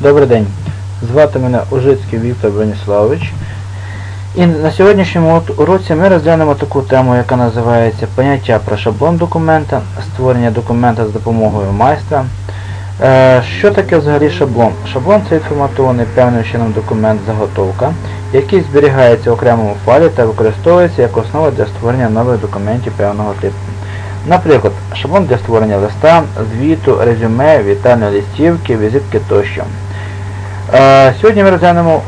Добрий день. Звати мене Ужицький Віктор Броніславович. І на сьогоднішньому уроці ми розглянемо таку тему, яка називається поняття про шаблон документа, створення документа з допомогою майстра. Е, Що таке взагалі шаблон? Шаблон це інформатований певним чином документ заготовка, який зберігається в окремому файлі та використовується як основа для створення нових документів певного типу. Наприклад, шаблон для створення листа, звіту, резюме, вітальної листівки, візитки тощо. Е, Сьогодні ми розглянемо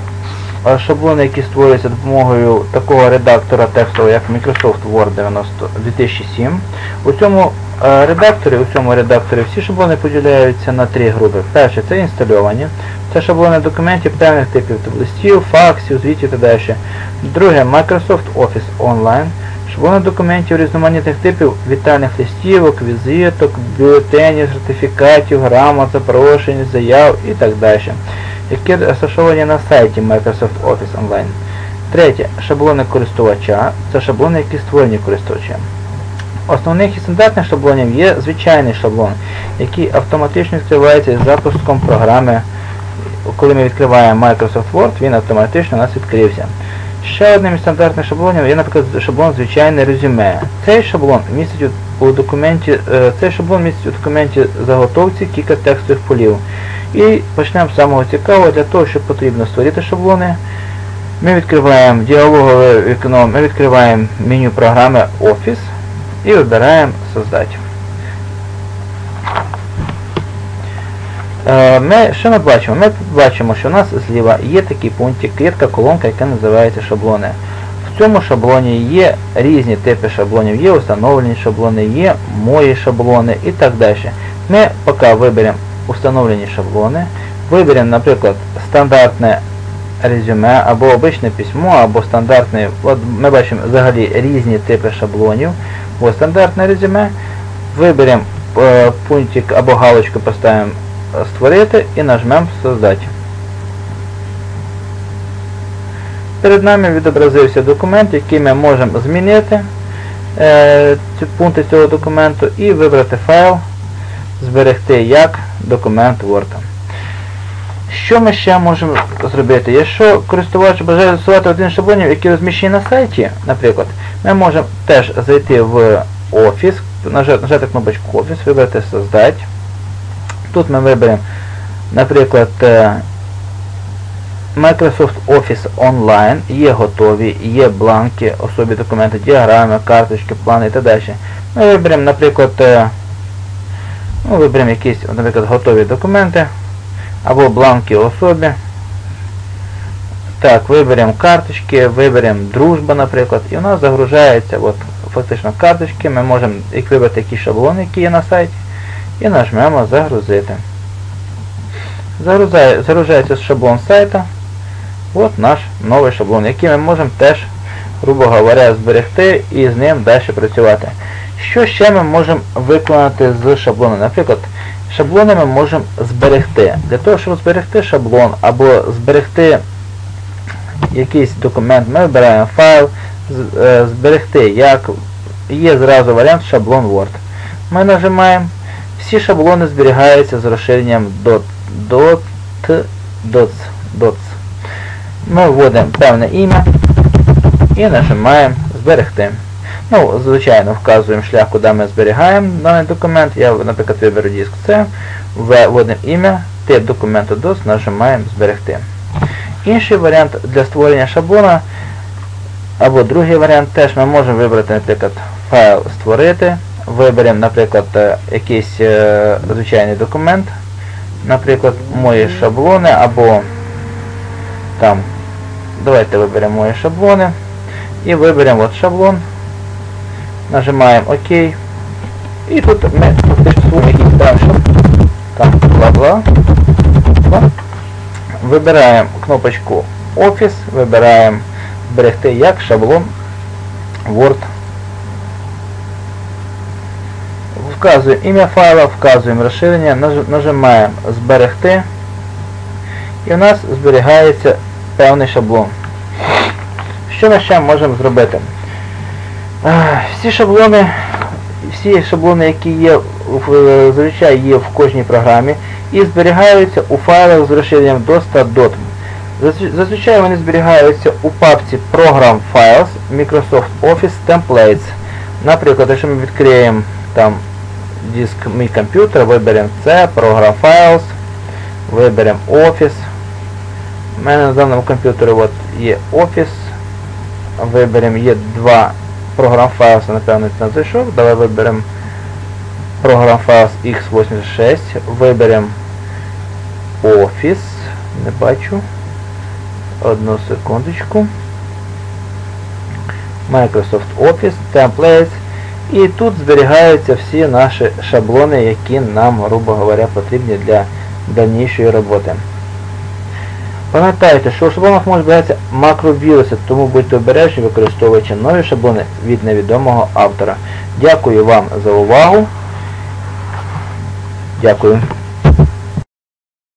е, шаблони, які створюються допомогою такого редактора текстового, як Microsoft Word 90 2007. У цьому е, редакторі, у цьому редакторі всі шаблони поділяються на три групи. Перше це інстальовані. Це шаблони документів певних типів тобто листів, факсів, звітів та далі. Друге Microsoft Office Online. Шаблони документів різноманітних типів вітальних листівок, візиток, бюлетенів, сертифікатів, грамот, запрошень, заяв і так далі, які розташовані на сайті Microsoft Office Online. Третє. Шаблони користувача. Це шаблони, які створені користувачем. Основних і стандартних шаблонів є звичайний шаблон, який автоматично відкривається із запуском програми. Коли ми відкриваємо Microsoft Word, він автоматично у нас відкрився. Ще одним із стандартних шаблонів є, наприклад, шаблон звичайне резюме. Цей шаблон містить у, документі, е, цей шаблон містить у документі заготовці кілька текстових полів. І почнемо з самого цікавого, для того, щоб потрібно створити шаблони. Ми відкриваємо діалогове вікно, ми відкриваємо меню програми Office і вибираємо Создати. Е, Ми, що ми бачимо? Ми бачимо, що у нас зліва є такий пунктик, є така колонка, яка називається шаблони. В цьому шаблоні є різні типи шаблонів, є установлені шаблони, є мої шаблони і так далі. Ми поки виберемо установлені шаблони, виберемо, наприклад, стандартне резюме, або обичне письмо, або стандартне, от ми бачимо взагалі різні типи шаблонів. Ось стандартне резюме, виберемо е, пунктик або галочку поставимо створити і нажмемо Создати. Перед нами відобразився документ, який ми можемо змінити е, пункти цього документу і вибрати файл, зберегти як документ Word. Що ми ще можемо зробити? Якщо користувач бажає застосувати один з шаблонів, який розміщений на сайті, наприклад, ми можемо теж зайти в Office, нажати, кнопочку Office, вибрати Создати. Тут ми виберемо, наприклад, е, Microsoft Office Online, є готові, є бланки, особі документи, діаграми, карточки, плани і далі. Ми виберемо, наприклад, е, ну, виберемо якісь, наприклад, готові документи або бланки особі. Так, виберемо карточки, виберемо дружба, наприклад, і у нас загружається от, фактично карточки. Ми можемо вибрати якісь шаблони, які є на сайті, і нажмемо Загрузити. Загрузає, загружається шаблон сайта. От наш новий шаблон, який ми можемо теж, грубо говоря, зберегти і з ним далі працювати. Що ще ми можемо виконати з шаблону? Наприклад, шаблони ми можемо зберегти. Для того, щоб зберегти шаблон або зберегти якийсь документ, ми вибираємо файл, е, зберегти як є зразу варіант шаблон Word. Ми нажимаємо. Всі шаблони зберігаються з розширенням dot, dot, dots, dots. Ми вводимо певне ім'я і нажимаємо зберегти. Ну, звичайно, вказуємо шлях, куди ми зберігаємо даний документ. Я, наприклад, виберу диск C, вводимо ім'я, тип документу DOS, нажимаємо зберегти. Інший варіант для створення шаблона, або другий варіант теж ми можемо вибрати, наприклад, файл створити, виберемо, наприклад, е, якийсь е, звичайний документ, наприклад, мої шаблони, або там, давайте виберемо мої шаблони, і виберемо от шаблон, нажимаємо ОК, і тут ми фактично створюємо якийсь там, бла-бла, бла. Вибираємо кнопочку Office, вибираємо зберегти як шаблон Word. Вказуємо ім'я файла, вказуємо розширення, наж- нажимаємо зберегти. І у нас зберігається певний шаблон. Що ми ще можемо зробити? Всі шаблони, всі шаблони, які є зазвичай є в кожній програмі, і зберігаються у файлах з розширенням до 100 DOT. Зазвичай вони зберігаються у папці Program Files Microsoft Office Templates. Наприклад, якщо ми відкриємо там диск Мій комп'ютер, виберемо це, Program Files, виберемо Office. У мене на даному комп'ютері от є Office. Виберемо є два програм Files, напевно, не зайшов. Давай виберемо Program Files X86, виберемо Office, не бачу. Одну секундочку. Microsoft Office, Templates. І тут зберігаються всі наші шаблони, які нам, грубо говоря, потрібні для дальнішої роботи. Пам'ятайте, що у шаблонах можуть збиратися макровіруси, тому будьте обережні, використовуючи нові шаблони від невідомого автора. Дякую вам за увагу. Дякую.